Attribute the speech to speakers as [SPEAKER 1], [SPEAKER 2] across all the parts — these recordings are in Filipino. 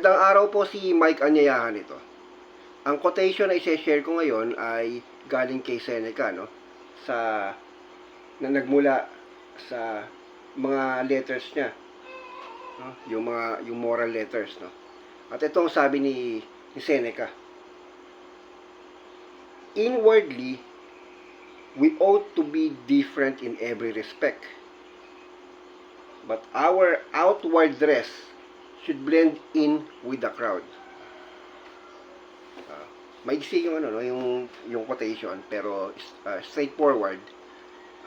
[SPEAKER 1] Magandang araw po si Mike Anyayahan ito. Ang quotation na i-share ko ngayon ay galing kay Seneca, no? Sa, na nagmula sa mga letters niya. No? Yung mga, yung moral letters, no? At ito ang sabi ni, ni Seneca. Inwardly, we ought to be different in every respect. But our outward dress should blend in with the crowd. Uh, maigsi yung ano no, yung yung quotation pero uh, straightforward.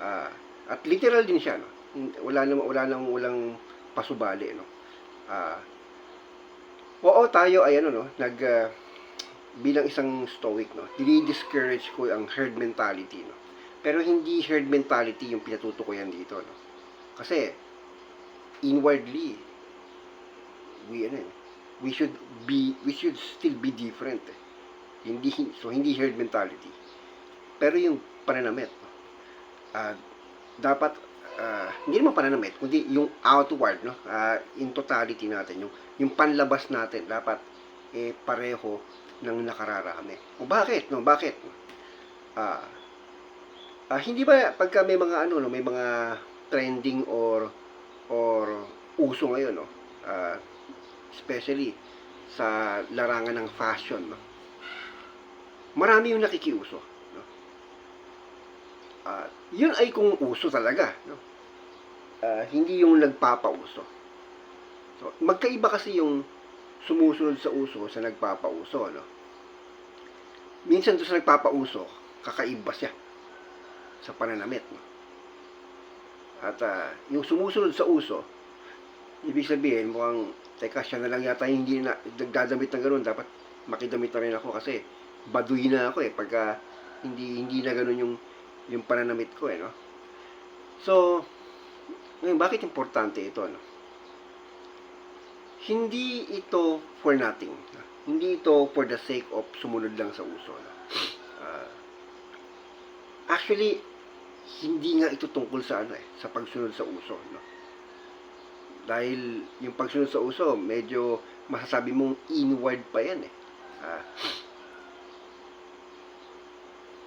[SPEAKER 1] Uh, at literal din siya no. Wala nang wala nang walang pasubali no. Ah Oo, tayo ay ano no, nag uh, bilang isang stoic no, dini-discourage ko ang herd mentality no. Pero hindi herd mentality yung pinatutukoyan dito no. Kasi inwardly we ano eh, we should be we should still be different eh. hindi so hindi herd mentality. Pero yung pananamit no? ah, dapat ah, hindi naman pananamit kundi yung outward no? Ah, in totality natin yung yung panlabas natin dapat eh pareho ng nakararami. O bakit no? Bakit? Ah ah, hindi ba pagka may mga ano no? May mga trending or or uso ngayon no? Ah, especially sa larangan ng fashion no? Marami yung nakikiuso no? At yun ay kung uso talaga no? Ah, hindi yung nagpapauso. So magkaiba kasi yung sumusunod sa uso sa nagpapauso no? Minsan doon sa nagpapauso kakaiba siya sa pananamit no? At ah, yung sumusunod sa uso ibig sabihin mukhang teka siya na lang yata hindi na nagdadamit ng ganun dapat makidamit na rin ako kasi baduy na ako eh pagka hindi hindi na ganun yung yung pananamit ko eh no so ngayon bakit importante ito no hindi ito for nothing no? hindi ito for the sake of sumunod lang sa uso no? Ah, actually hindi nga ito tungkol sa ano eh sa pagsunod sa uso no dahil yung pagsunod sa uso, medyo masasabi mong inward pa yan eh. Ah.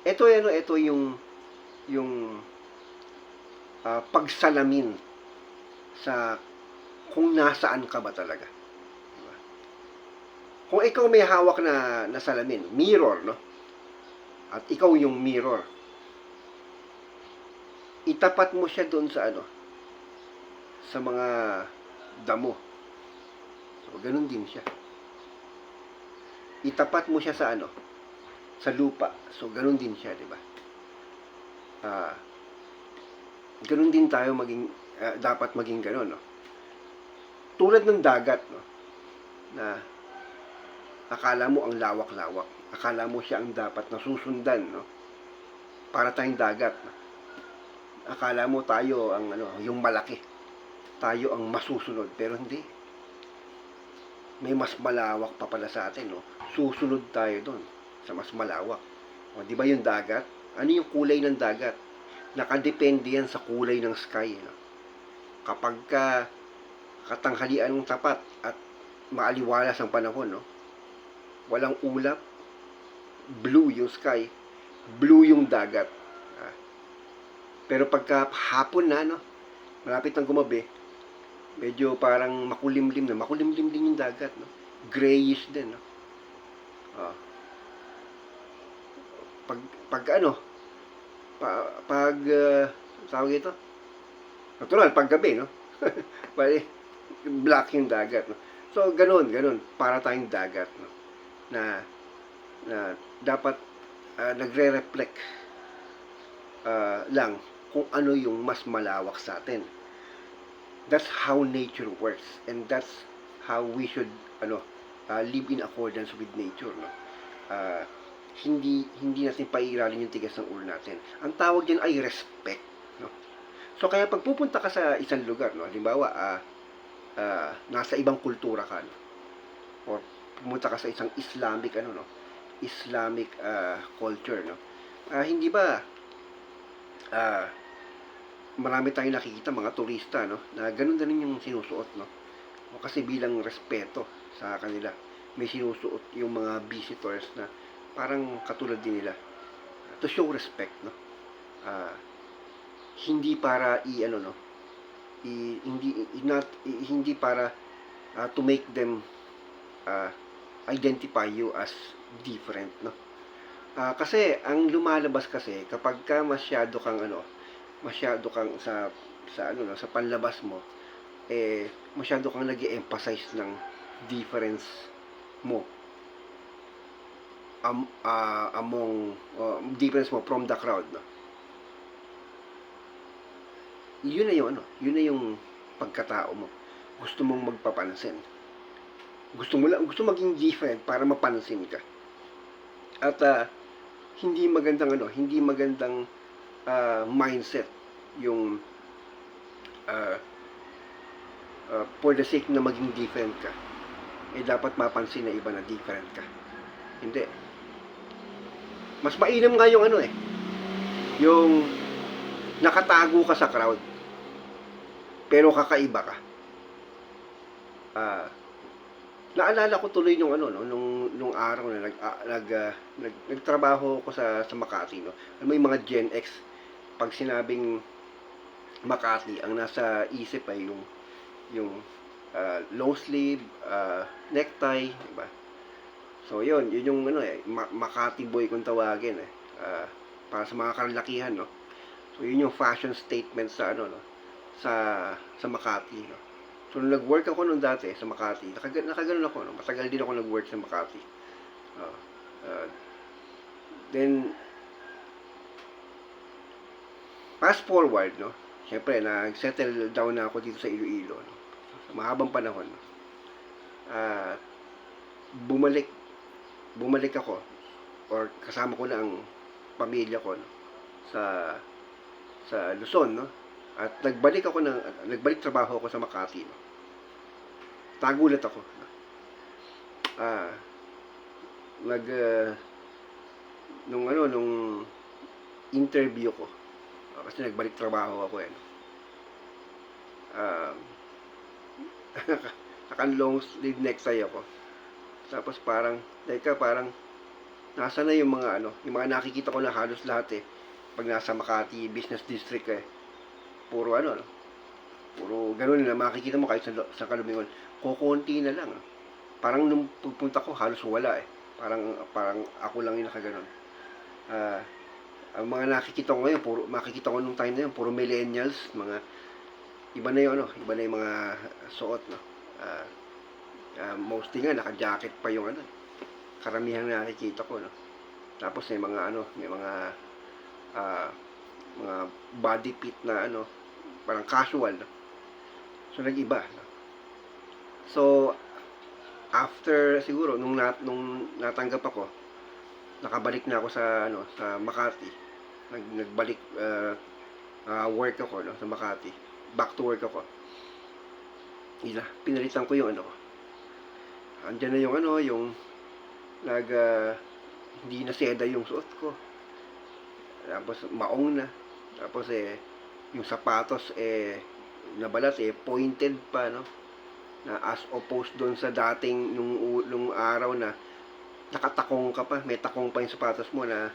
[SPEAKER 1] ito ano, ito yung yung ah, pagsalamin sa kung nasaan ka ba talaga. Diba? Kung ikaw may hawak na, na salamin, mirror, no? At ikaw yung mirror. Itapat mo siya doon sa ano, sa mga damo. So, ganun din siya. Itapat mo siya sa ano? Sa lupa. So, ganun din siya, di ba? Ah, ganun din tayo maging, ah, dapat maging ganun, no? Tulad ng dagat, no? Na, akala mo ang lawak-lawak. Akala mo siya ang dapat na susundan, no? Para tayong dagat, no? Akala mo tayo ang ano, yung malaki tayo ang masusunod pero hindi. May mas malawak pa pala sa atin no? Susunod tayo doon sa mas malawak. O di ba yung dagat? Ano yung kulay ng dagat? Nakadepende yan sa kulay ng sky no? kapag ka katanghalian ng tapat at maaliwalas ang panahon no? Walang ulap blue yung sky blue yung dagat Ah. pero pagka hapon na no? Malapit ng gumabi medyo parang makulimlim na. Makulimlim din yung dagat, no? Grayish din, no? Ah. Pag, pag ano, pa, pag, uh, tawag ito, natural, pag gabi, no? Bali, black yung dagat, no? So, ganun, ganun, para tayong dagat, no? Na, na dapat uh, nagre-reflect uh, lang kung ano yung mas malawak sa atin that's how nature works and that's how we should ano uh, live in accordance with nature no? Uh, hindi hindi natin pairalin yung tigas ng ulo natin. Ang tawag diyan ay respect no? So kaya pag pupunta ka sa isang lugar no? Halimbawa uh, uh, nasa ibang kultura ka no? Or pumunta ka sa isang Islamic ano no? Islamic uh, culture no? Uh, hindi ba uh, marami tayong nakikita mga turista no na ganun din yung sinusuot no o kasi bilang respeto sa kanila. May sinusuot yung mga visitors na parang katulad din nila. To show respect, no? Ah, hindi para i ano no i, hindi i, not i- hindi para ah, to make them ah, identify you as different no Ah, kasi ang lumalabas kasi kapag ka masyado kang ano masyado kang sa sa ano no sa panlabas mo eh masyado kang nag emphasize ng difference mo. Am, ah, among uh, difference mo from the crowd no? Yun na yung ano yun na yung pagkatao mo. Gusto mong magpapansin. Gusto mo lang gusto maging different para mapansin ka. At ah, hindi magandang ano hindi magandang ah, mindset yung ah, ah, for the sake na maging different ka eh dapat mapansin na iba na different ka. Hindi. Mas mainam nga yung ano eh yung nakatago ka sa crowd pero kakaiba ka. Ah naalala ko tuloy nung ano no nung nung araw na nag ah, nag, ah, nag nagtrabaho ko sa sa Makati no. Yung mga Gen X pag sinabing Makati ang nasa isip ay yung yung ah, long sleeve ah, necktie di ba so yun yun yung ano eh Ma- Makati boy kung tawagin eh Ah, para sa mga kalalakihan no so yun yung fashion statement sa ano no sa sa Makati no So, nung nag-work ako nung dati sa Makati, nakaga, nakaganon ako, no? matagal din ako nag-work sa Makati. Ah, ah, then, fast forward, no? Siyempre, nag-settle down na ako dito sa Iloilo, no? Mahabang panahon? At, bumalik, bumalik ako, or kasama ko na ang pamilya ko, no? Sa, sa Luzon, no? At nagbalik ako ng nagbalik trabaho ako sa Makati. No? Tagulat ako. no? Ah, nag ah, nung ano nung interview ko ah, kasi nagbalik trabaho ako eh. no? Ah, naka long sleeve necktie ako. Tapos parang, teka parang nasa na yung mga ano, yung mga nakikita ko na halos lahat eh. Pag nasa Makati Business District eh puro ano, no? puro ganun na makikita mo kahit sa, sa Kalumingon, kukunti na lang. ah. Parang nung pupunta ko, halos wala eh. Parang, parang ako lang yung nakaganon. Ah, ang mga nakikita ko ngayon, puro, makikita ko nung time na yun, puro millennials, mga, iba na yung ano, iba na yung mga suot, no. Ah, ah, mostly nga, naka-jacket pa yung ano, karamihan na nakikita ko, no. Tapos may mga ano, may mga, ah, mga body fit na ano, parang casual. No? So nag-iba. No? So after siguro nung nat nung natanggap ako, nakabalik na ako sa ano sa Makati. Nag nagbalik uh, uh, work ako no sa Makati. Back to work ako. Ila, pinalitan ko yung ano. Andiyan na yung ano, yung nag ah, hindi na seda yung suot ko. Tapos maong na. Tapos eh, yung sapatos eh, nabalat eh, pointed pa, no? Na as opposed doon sa dating nung, nung araw na nakatakong ka pa, may takong pa yung sapatos mo na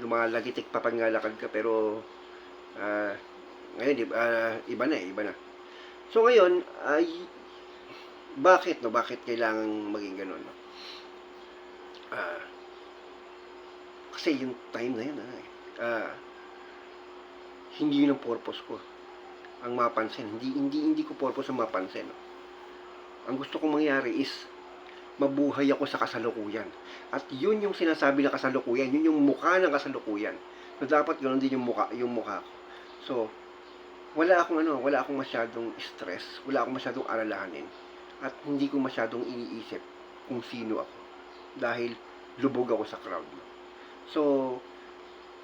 [SPEAKER 1] lumalagitik pa pag ka, pero ah, ngayon, di, ba, ah, iba na eh, iba na. So ngayon, ay, bakit, no? Bakit kailangan maging ganun, no? Ah, kasi yung time na yun, ah, ah, hindi yun ang purpose ko. Ang mapansin. Hindi, hindi, hindi ko purpose ang mapansin. no? Ang gusto kong mangyari is, mabuhay ako sa kasalukuyan. At yun yung sinasabi na kasalukuyan, yun yung mukha ng kasalukuyan. So, dapat ganoon din yung mukha, yung mukha ko. So, wala akong ano, wala akong masyadong stress, wala akong masyadong alalahanin. At hindi ko masyadong iniisip kung sino ako. Dahil lubog ako sa crowd. So,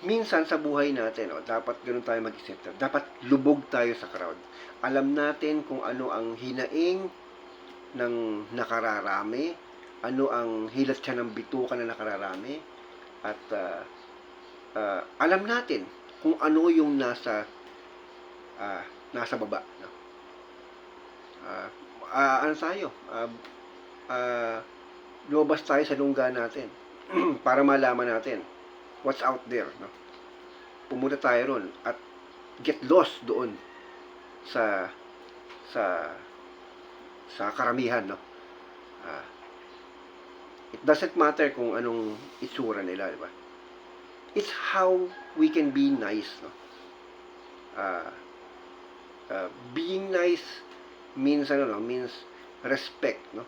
[SPEAKER 1] minsan sa buhay natin, oh, dapat ganun tayo mag-isip. Dapat lubog tayo sa crowd. Alam natin kung ano ang hinaing ng nakararami, ano ang hilat siya ng bituka na nakararami, at ah, ah, alam natin kung ano yung nasa ah, nasa baba. No? Ah, ah, ano tayo? Ah, ah, lumabas tayo sa lungga natin para malaman natin what's out there. No? Pumunta tayo ron at get lost doon sa sa sa karamihan no Ah, it doesn't matter kung anong itsura nila di ba? It's how we can be nice no? Ah, ah, being nice means ano no? Means respect no?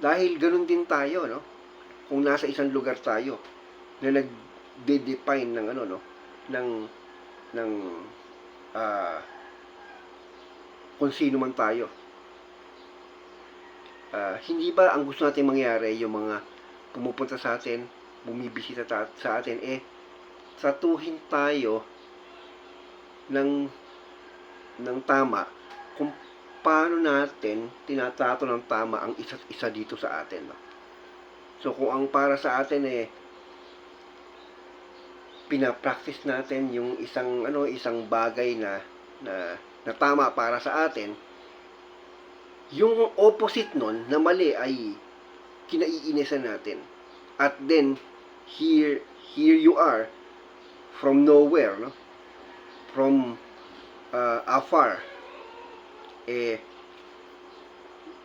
[SPEAKER 1] Dahil ganun din tayo no? Kung nasa isang lugar tayo na nagde-define ng ano no? Ng ng ah kung sino man tayo. Ah, hindi ba ang gusto natin mangyari yung mga pumupunta sa atin, bumibisita ta- sa atin, eh, tratuhin tayo ng, ng tama kung paano natin tinatrato ng tama ang isa't isa dito sa atin. No? So, kung ang para sa atin eh, pinapractice natin yung isang ano isang bagay na na, na tama para sa atin yung opposite nun na mali ay kinaiinisan natin at then here here you are from nowhere no from uh, afar eh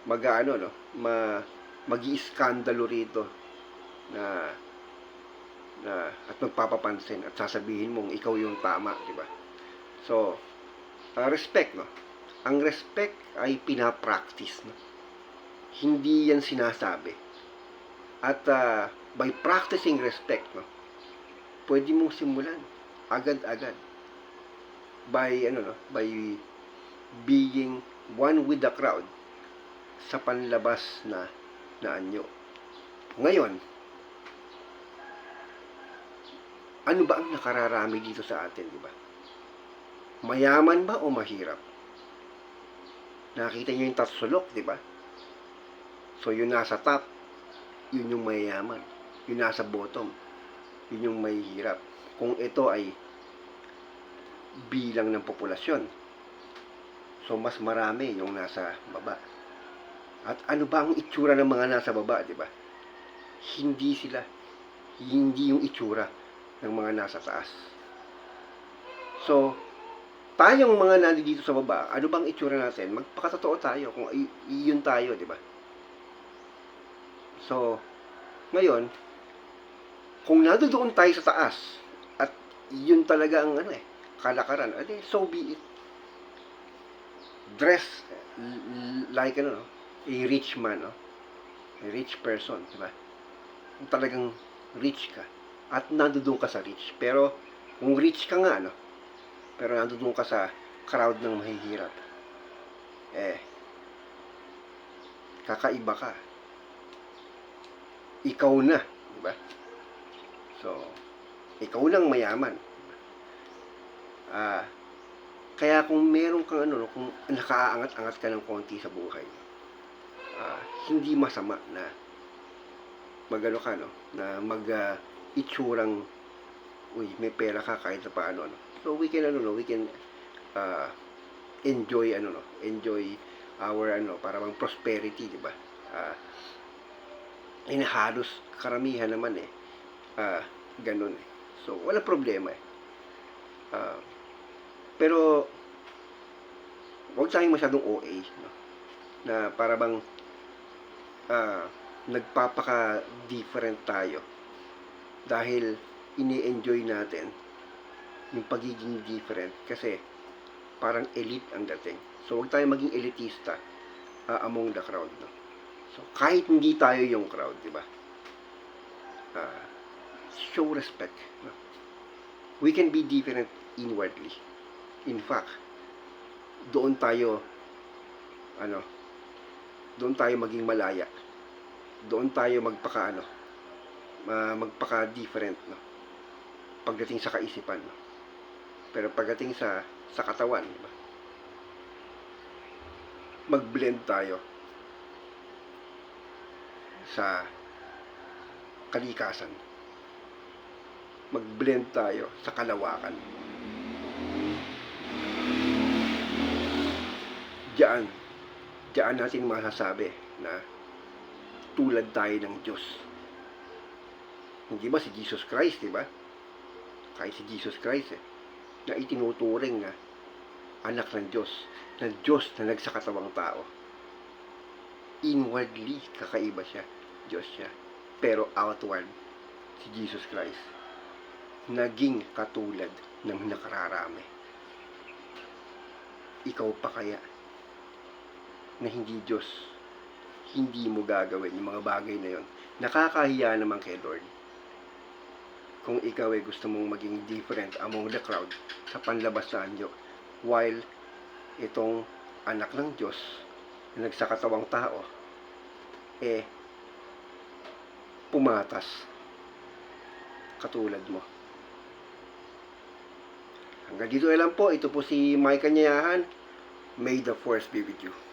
[SPEAKER 1] mag-ano no ma magi-iskandalo rito na na at magpapapansin at sasabihin mong ikaw yung tama, di ba? So, uh, respect, no? Ang respect ay pinapractice, no? Hindi yan sinasabi. At uh, by practicing respect, no? Pwede mong simulan agad-agad by ano no, by being one with the crowd sa panlabas na na anyo. Ngayon, ano ba ang nakararami dito sa atin, di ba? Mayaman ba o mahirap? Nakita niyo yung tatsulok, di ba? So, yung nasa top, yun yung mayayaman. Yung nasa bottom, yun yung mahihirap. Kung ito ay bilang ng populasyon, so mas marami yung nasa baba. At ano ba ang itsura ng mga nasa baba, di ba? Hindi sila, hindi yung itsura ng mga nasa taas. So, tayong mga nandito sa baba, ano bang itsura natin? Magpakatotoo tayo kung iyon tayo, di ba? So, ngayon, kung nandoon tayo sa taas, at yun talaga ang ano eh, kalakaran, edi so be it. Dress like ano, no? a rich man, no? a rich person, di ba? Kung talagang rich ka, at nandoon ka sa rich. Pero, kung rich ka nga, no? Pero nandoon ka sa crowd ng mahihirap. Eh, kakaiba ka. Ikaw na, di ba? So, ikaw lang mayaman. Ah, kaya kung meron kang ano, no, kung nakaaangat-angat ka ng konti sa buhay, ah, hindi masama na magano ka, no, na mag ah, itsurang uy, may pera ka kahit na paano, no. So, we can, ano, no, we can ah, enjoy, ano, no, enjoy our, ano, para bang prosperity, di ba? Ah, eh, halos karamihan naman eh, ah, ganun eh. So, wala problema eh. Ah, pero, huwag tayong masyadong OA, no? na para bang ah, nagpapaka-different tayo dahil ini-enjoy natin yung pagiging different kasi parang elite ang dating. So, huwag tayong maging elitista ah, among the crowd. No? So, kahit hindi tayo yung crowd, di ba? Ah, show respect. No? We can be different inwardly. In fact, doon tayo ano, doon tayo maging malaya. Doon tayo magpaka ano, ma- magpaka different no. Pagdating sa kaisipan. Pero pagdating sa sa katawan, di? Mag-blend tayo sa kalikasan. Mag-blend tayo sa kalawakan. Diyan, diyan natin masasabi na tulad tayo ng Diyos. Hindi ba si Jesus Christ, di ba? Kahit si Jesus Christ, eh, na itinuturing na anak ng Diyos, na Diyos na nagsakatawang tao. Inwardly, kakaiba siya. Diyos siya. Pero outward, si Jesus Christ, naging katulad ng nakararami. Ikaw pa kaya na hindi Diyos, hindi mo gagawin yung mga bagay na yon. Nakakahiya naman kay Lord. Kung ikaw ay gusto mong maging different among the crowd sa panlabas na anyo, while itong anak ng Diyos na nagsakatawang tao, eh, pumatas katulad mo. Hanggang dito lang po. Ito po si Mike Kanyayahan. May the force be with you.